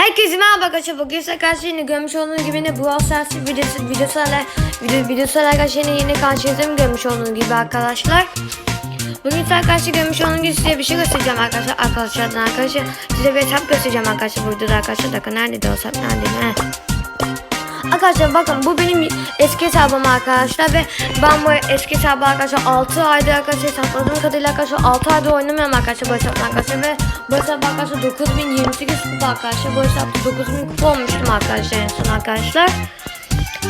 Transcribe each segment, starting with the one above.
Herkese merhaba arkadaşlar. Bugün size karşı yine görmüş olduğunuz gibi yine Brawl Stars videosu, videosularla, video, videosularla arkadaşlar yine, yine karşınızdayım görmüş olduğunuz gibi arkadaşlar. Bugün size karşı görmüş olduğunuz gibi size bir şey göstereceğim arkadaşlar. Arkadaşlardan arkadaşlar. Size bir hesap göstereceğim arkadaşlar bu videoda arkadaşlar. Bakın nerede o hesap nerede? He. Arkadaşlar bakın bu benim eski hesabım arkadaşlar ve ben bu eski hesabı arkadaşlar 6 ayda arkadaşlar hesapladığım kadarıyla arkadaşlar 6 ayda oynamıyorum arkadaşlar bu hesapla arkadaşlar ve bu hesap arkadaşlar 9028 kupa arkadaşlar bu hesapta 9000 kupa olmuştum arkadaşlar en son arkadaşlar.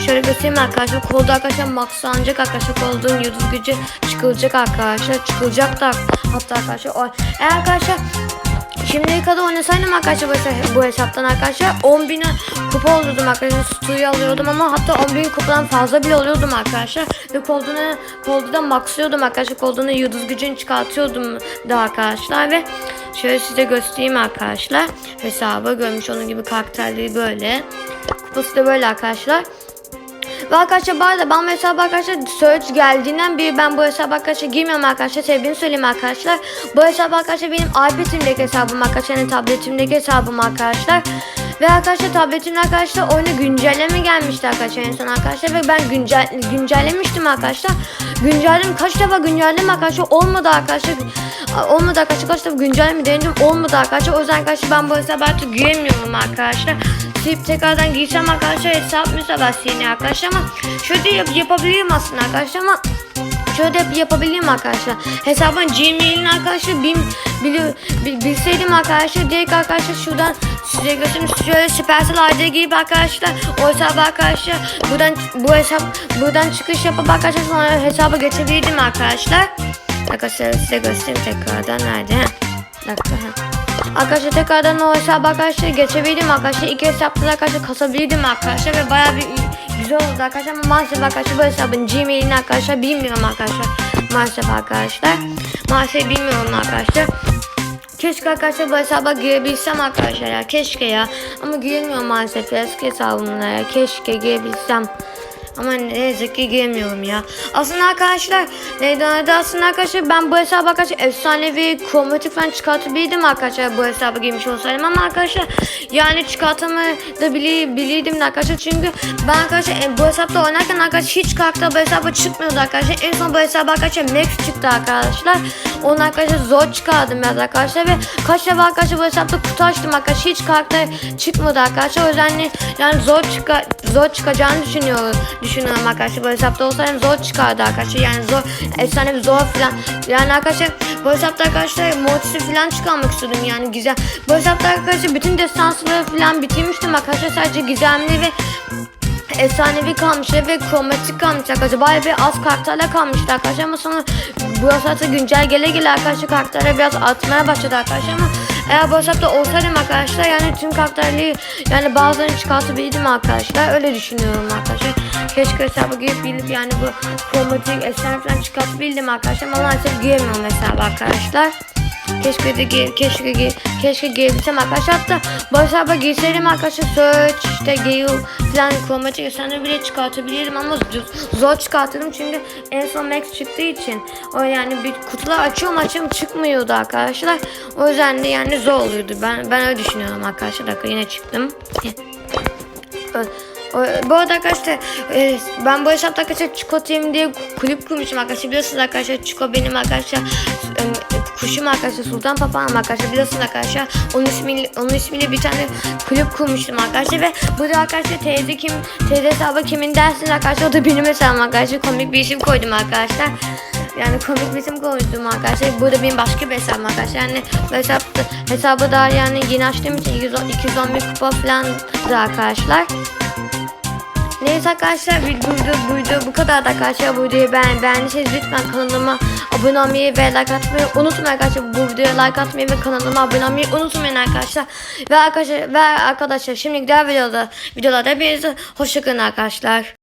Şöyle göstereyim arkadaşlar. Kolda arkadaşlar maxlanacak arkadaşlar. Kolduğun yıldız gücü çıkılacak arkadaşlar. Çıkılacak da hatta arkadaşlar. Eğer arkadaşlar Şimdiye kadar oynasaydım arkadaşlar bu, hesap- bu hesaptan arkadaşlar. 10 bin kupa oluyordum arkadaşlar. Stu'yu alıyordum ama hatta 10 bin kupadan fazla bile oluyordum arkadaşlar. Ve kolduğuna, kolduğuna maxlıyordum arkadaşlar. Kolduğuna yıldız gücünü çıkartıyordum da arkadaşlar. Ve Şöyle size göstereyim arkadaşlar. Hesabı görmüş onun gibi karakterleri böyle. Kupası da böyle arkadaşlar ve arkadaşlar bu arada ben bu hesaba arkadaşlar search geldiğinden beri ben bu hesaba arkadaşlar girmiyorum arkadaşlar. Sebebini söyleyeyim arkadaşlar. Bu hesap arkadaşlar benim iPad'imdeki hesabım arkadaşlar. Yani tabletimdeki hesabım arkadaşlar. Ve arkadaşlar tabletimde arkadaşlar oyuna güncelleme gelmişti arkadaşlar en son arkadaşlar. Ve ben güncel, güncellemiştim arkadaşlar. Güncelledim kaç defa güncelledim arkadaşlar. Olmadı arkadaşlar. Olmadı arkadaşlar kaç defa güncelleme denedim. Olmadı arkadaşlar. O yüzden arkadaşlar ben bu hesaba artık giremiyorum arkadaşlar. Silip tekrardan girsem arkadaşlar hesap mesela siliniyor arkadaşlar ama şöyle yap yapabilirim aslında arkadaşlar ama şöyle yap yapabilirim arkadaşlar. Hesabın Gmail'ini arkadaşlar bil, bil, bil- bilseydim arkadaşlar direkt arkadaşlar şuradan size göstereyim şöyle Supercell ID'ye girip arkadaşlar o hesabı arkadaşlar buradan bu hesap buradan çıkış yapıp arkadaşlar sonra hesaba geçebilirdim arkadaşlar. Arkadaşlar size göstereyim tekrardan nerede? Dakika. Arkadaşlar tekrardan o hesabı arkadaşlar geçebildim arkadaşlar. İki hesapta da arkadaşlar kasabildim arkadaşlar ve bayağı bir güzel oldu arkadaşlar ama maalesef arkadaşlar bu hesabın Gmail'ini arkadaşlar bilmiyorum arkadaşlar. Maalesef arkadaşlar. Maalesef bilmiyorum arkadaşlar. Keşke arkadaşlar bu hesaba girebilsem arkadaşlar ya. Keşke ya. Ama giremiyorum maalesef. Eski hesabımla ya. Keşke girebilsem. Ama ne yazık ki giremiyorum ya. Aslında arkadaşlar neydi adı aslında arkadaşlar ben bu hesabı arkadaşlar efsanevi kromatik falan çıkartabilirdim arkadaşlar bu hesaba girmiş olsaydım. Ama arkadaşlar yani çıkartımı da bili, bilirdim de arkadaşlar. Çünkü ben arkadaşlar e, bu hesapta oynarken arkadaşlar hiç karakter bu hesaba çıkmıyordu arkadaşlar. En son bu hesaba arkadaşlar Max çıktı arkadaşlar onu arkadaşlar zor çıkardım biraz arkadaşlar ve kaç defa arkadaşlar bu hesapta kutu açtım arkadaşlar. Hiç karakter çıkmadı arkadaşlar. O yüzden yani zor çıkar zor çıkacağını düşünüyorum düşünüyorum arkadaşlar. Bu hesapta olsaydım zor çıkardı arkadaşlar. Yani zor efsane bir zor falan. Yani arkadaşlar bu hesapta arkadaşlar mortisi falan çıkarmak istedim yani güzel. Bu hesapta arkadaşlar bütün destansları falan bitirmiştim arkadaşlar. Sadece gizemli ve efsanevi kalmıştı ve kromatik kalmış arkadaşlar. Bayağı bir az karakterler kalmıştı arkadaşlar ama sonra bu hesapta güncel gele gele arkadaşlar karakterler biraz artmaya başladı arkadaşlar ama eğer bu hesapta olsaydım arkadaşlar yani tüm karakterleri yani bazılarını çıkartabilirdim arkadaşlar. Öyle düşünüyorum arkadaşlar. Keşke hesaba girip bilip yani bu kromatik efsane falan çıkartabildim arkadaşlar ama maalesef giremiyorum hesaba arkadaşlar. Keşke de gir, keşke gir, keşke girebilsem arkadaşlar. Hatta bu hesaba girseydim arkadaşlar search işte Gale falan kromatik efsane bile çıkartabilirim ama zor çıkartırdım çünkü en son Max çıktığı için o yani bir kutular açıyorum açıyorum çıkmıyordu arkadaşlar. O yüzden de yani zor oluyordu. Ben ben öyle düşünüyorum arkadaşlar. Dakika yine çıktım. Bu arada arkadaşlar e, ben bu hesapta arkadaşlar Çiko Team diye kulüp kurmuşum arkadaşlar biliyorsunuz arkadaşlar Çiko benim arkadaşlar e, kuşum arkadaşlar Sultan Papağanım arkadaşlar biliyorsunuz arkadaşlar onun ismiyle, onun ismiyle bir tane kulüp kurmuştum arkadaşlar ve burada arkadaşlar teyze kim teyze hesabı kimin dersiniz arkadaşlar o da benim hesabım arkadaşlar komik bir isim koydum arkadaşlar yani komik bir isim koydum arkadaşlar. Burada benim başka bir hesabım arkadaşlar. Yani bu hesapta, hesabı daha yani yeni açtığım için 210, 211 kupa falan da arkadaşlar. Neyse arkadaşlar buydu buydu bu kadar da arkadaşlar bu videoyu beğen beğendiyseniz lütfen kanalıma abone olmayı ve like atmayı unutmayın arkadaşlar bu videoya like atmayı ve kanalıma abone olmayı unutmayın arkadaşlar ve arkadaşlar ve arkadaşlar şimdi diğer videoda videolarda hepinize hoşçakalın arkadaşlar.